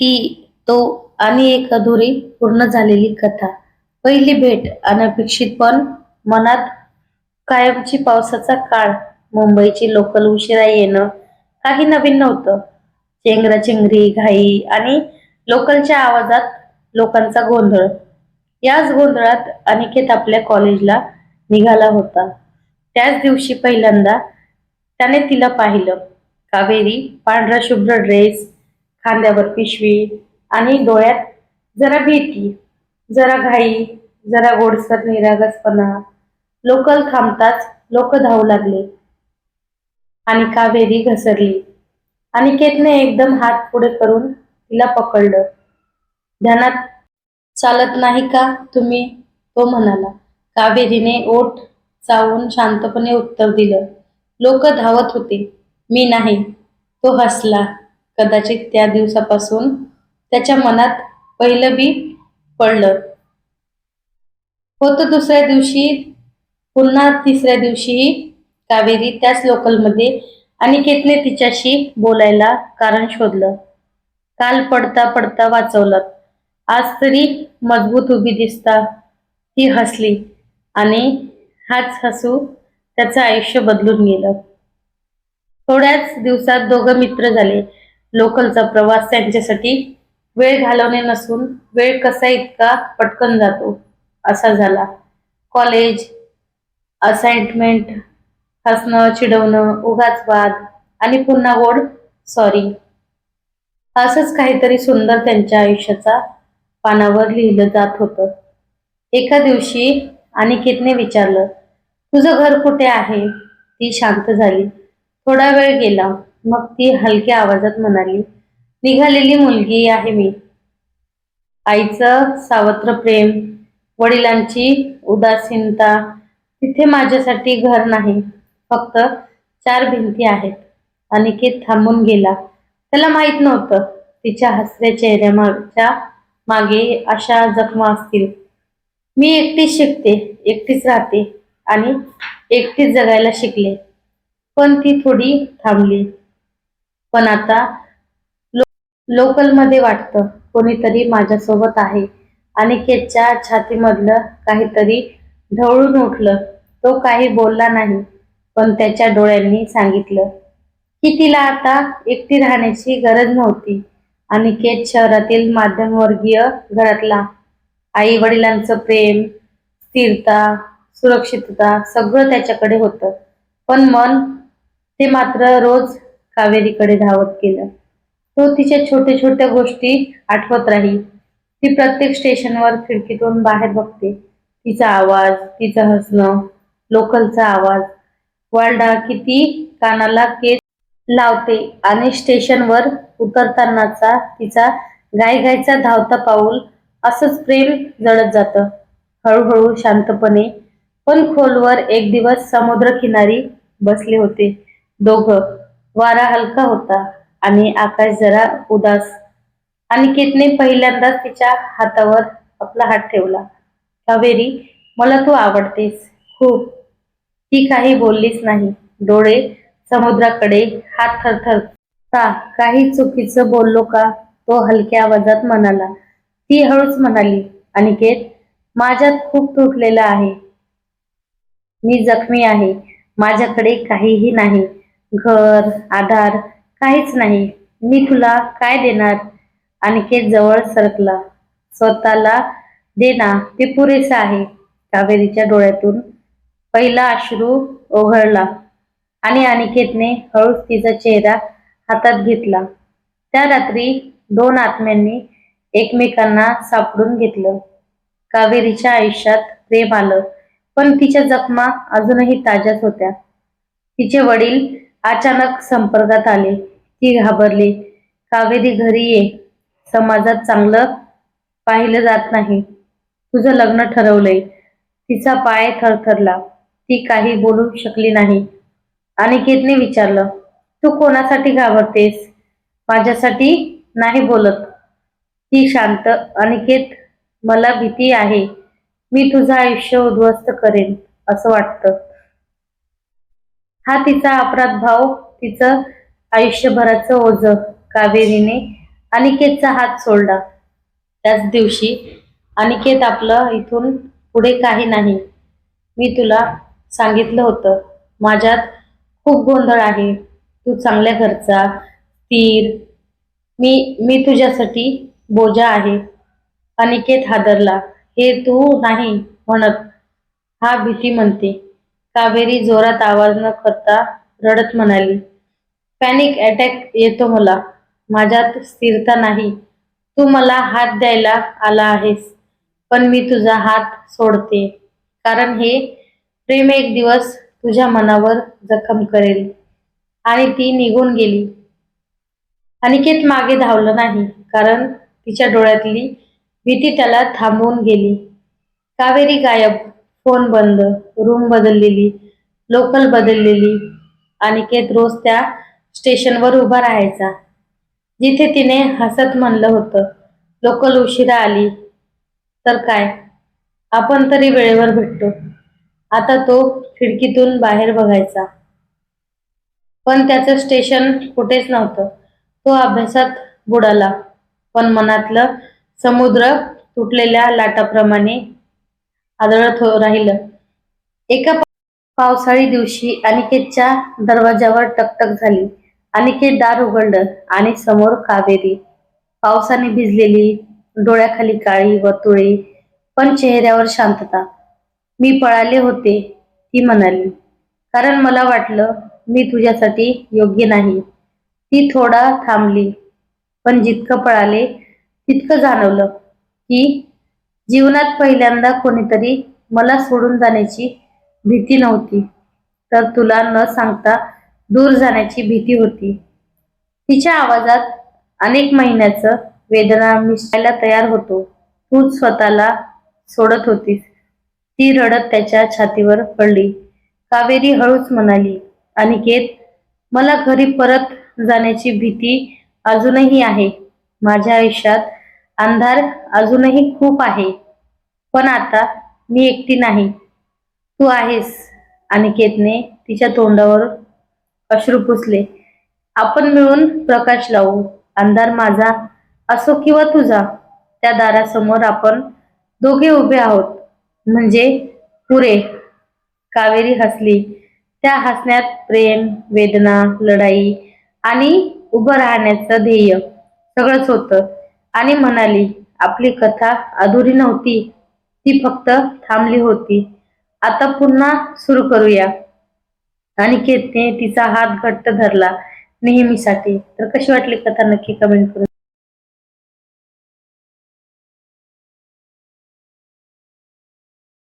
ती तो आणि एक अधुरी पूर्ण झालेली कथा. पहिली भेट अनपेक्षित पण मनात कायमची पावसाचा काळ. मुंबईची लोकल उशिरा येणं काही नवीन नव्हतं. चेंगराचेंगरी घाई आणि लोकलच्या आवाजात लोकांचा गोंधळ. याच गोंधळात अनिकेत आपल्या कॉलेजला निघाला होता. त्याच दिवशी पहिल्यांदा त्याने तिला पाहिलं. कावेरी पांढरा शुभ्र ड्रेस खांद्यावर पिशवी आणि डोळ्यात जरा भीती जरा घाई जरा गोडसर निरागसपणा. लोकल थांबताच लोक धावू लागले. आणि कावेरी घसरली. अनिकेतने एकदम हात पुढे करून तिला पकडलं. ध्यानात चालत नाही का तुम्ही? तो म्हणाला. कावेरीने ओठ चावून शांतपणे उत्तर दिलं. लोक धावत होते. मी नाही. तो हसला. कदाचित त्या दिवसापासून त्याच्या मनात पहिलं बी पडलं. होतं दुसऱ्या दिवशी पुन्हा तिसऱ्या दिवशीही कावेरी त्याच लोकलमध्ये अनिकेतने तिच्याशी बोलायला कारण शोधलं. काल पडता पडता वाचवलं. आज तरी मजबूत उभी दिसता. ती हसली आणि हाच हसू त्याचं आयुष्य बदलून गेलं. थोड्याच दिवसात दोघं मित्र झाले. लोकलचा प्रवास त्यांच्यासाठी वेळ घालवणे नसून वेळ कसा इतका पटकन जातो? असा झाला. कॉलेज असाइनमेंट हसणं चिडवणं उगाच वाद आणि पुन्हा गोड सॉरी. असंच काहीतरी सुंदर त्यांच्या आयुष्याचा पानावर लिहिलं जात होतं. एका दिवशी अनिकेतने विचारलं तुझं घर कुठे आहे? ती शांत झाली. थोडा वेळ गेला. मग ती हलक्या आवाजात म्हणाली निघालेली मुलगी आहे मी. आईचं सावत्र प्रेम वडिलांची उदासीनता तिथे माझ्यासाठी घर नाही. फक्त चार भिंती आहेत. अनिकेत थांबून गेला. त्याला माहीत नव्हतं तिच्या हसऱ्या चेहऱ्यामागच्या मागे अशा जखमा असतील. मी एकटीच शिकते एकटीच राहते आणि एकटीच जगायला शिकले. पण ती थोडी थांबली. पण आता लो- लोकलमध्ये वाटतं कोणीतरी माझ्यासोबत आहे. अनिकेतच्या छातीमधलं काहीतरी ढवळून उठलं. तो काही बोलला नाही पण त्याच्या डोळ्यांनी सांगितलं की तिला आता एकटी राहण्याची गरज नव्हती. अनिकेत शहरातील मध्यमवर्गीय घरातला. आई वडिलांचं प्रेम स्थिरता सुरक्षितता सगळं त्याच्याकडे होतं. पण मन ते मात्र रोज कावेरीकडे धावत गेलं तो तिच्या छोट्या छोट्या गोष्टी आठवत राही ती प्रत्येक स्टेशनवर खिडकीतून बाहेर बघते. तिचा आवाज तिचं हसणं लोकलचा आवाज. वाल्डा किती कानाला केस लावते आणि स्टेशनवर उतरतानाचा तिचा गायगायचा धावता पाऊल असंच प्रेम जळत जातं. हळूहळू शांतपणे पण खोलवर एक दिवस समुद्रकिनारी बसले होते. दोघं वारा हलका होता आणि आकाश जरा उदास अनिकेतने पहिल्यांदाच तिच्या हातावर आपला हात ठेवला. कावेरी मला तू आवडतेस. खूप. ती काही बोललीच नाही. डोळे समुद्राकडे हात थरथर का काही चुकीचं बोललो का? तो हलक्या आवाजात म्हणाला. ती हळूच म्हणाली अनिकेत माझ्यात खूप तुटलेलं आहे. मी जखमी आहे. माझ्याकडे काहीही नाही. घर आधार काहीच नाही. मी तुला काय देणार? अनिकेत जवळ सरकला. स्वतःला देना ते पुरेसं आहे. कावेरीच्या डोळ्यातून पहिला अश्रू ओघळला आणि अनिकेतने हळूच तिचा चेहरा हातात घेतला. त्या रात्री दोन आत्म्यांनी एकमेकांना सापडून घेतलं. कावेरीच्या आयुष्यात प्रेम आलं पण तिच्या जखमा अजूनही ताज्याच होत्या. तिचे वडील अचानक संपर्कात आले. ती घाबरली. कावेरी घरी ये. समाजात चांगलं पाहिलं जात नाही. तुझं लग्न ठरवलंय. तिचा पाय थरथरला. ती काही बोलू शकली नाही. अनिकेतने विचारलं तू कोणासाठी घाबरतेस? माझ्यासाठी नाही बोलत. ती शांत अनिकेत मला भीती आहे. मी तुझं आयुष्य उद्ध्वस्त करेन असं वाटतं. हा तिचा अपराध भाव तिचं आयुष्यभराचं ओझ कावेरीने अनिकेतचा हात सोडला. त्याच दिवशी अनिकेत आपलं इथून पुढे काही नाही. मी तुला सांगितलं होतं माझ्यात खूप गोंधळ आहे. तू चांगल्या घरचा स्थिर. मी मी तुझ्यासाठी बोजा आहे. अनिकेत हादरला. हे तू नाही म्हणत हा भीती म्हणते. कावेरी जोरात आवाज न करता रडत म्हणाली पॅनिक अटॅक येतो मला. माझ्यात स्थिरता नाही. तू मला हात द्यायला आला आहेस पण मी तुझा हात सोडते. कारण हे प्रेम एक दिवस तुझ्या मनावर जखम करेल. आणि ती निघून गेली. अनिकेत मागे धावलं नाही कारण तिच्या डोळ्यातली भीती त्याला थांबवून गेली. कावेरी गायब फोन बंद रूम बदललेली लोकल बदललेली अनिकेत रोज त्या स्टेशनवर उभा राहायचा. जिथे तिने हसत म्हणलं होतं लोकल उशिरा आली. तर काय? आपण तरी वेळेवर भेटतो. आता तो खिडकीतून बाहेर बघायचा. पण त्याचं स्टेशन कुठेच नव्हतं. तो अभ्यासात बुडाला. पण मनातलं समुद्र तुटलेल्या लाटाप्रमाणे आदळत हो राहिलं. एका पावसाळी दिवशी अनिकेतच्या दरवाजावर टकटक झाली. अनिकेत दार उघडलं आणि समोर कावेरी. पावसाने भिजलेली डोळ्याखाली काळी वर्तुळे पण चेहऱ्यावर शांतता. मी पळाले होते ती म्हणाली कारण मला वाटलं मी तुझ्यासाठी योग्य नाही. ती थोडा थांबली पण जितकं पळाले तितकं जाणवलं की जीवनात पहिल्यांदा कोणीतरी मला सोडून जाण्याची भीती नव्हती. तर तुला न सांगता दूर जाण्याची भीती होती. तिच्या आवाजात अनेक महिन्याचं वेदना मिसळायला तयार होतो. तूच स्वतःला सोडत होतीस. ती रडत त्याच्या छातीवर पडली. कावेरी हळूच म्हणाली अनिकेत मला घरी परत जाण्याची भीती अजूनही आहे. माझ्या आयुष्यात अंधार अजूनही खूप आहे. पण आता मी एकटी नाही. तू आहेस. अनिकेतने तिच्या तोंडावर अश्रू पुसले. आपण मिळून प्रकाश लावू. अंधार माझा असो किंवा तुझा त्या दारासमोर आपण दोघे उभे आहोत. म्हणजे पुरे. कावेरी हसली. त्या हसण्यात प्रेम वेदना लढाई आणि उभं राहण्याचं ध्येय सगळंच होतं. आणि म्हणाली आपली कथा अधुरी नव्हती. ती फक्त थांबली होती. आता पुन्हा सुरू करूया. अनिकेतने तिचा हात घट्ट धरला नेहमीसाठी. तर कशी वाटली कथा? नक्की कमेंट करून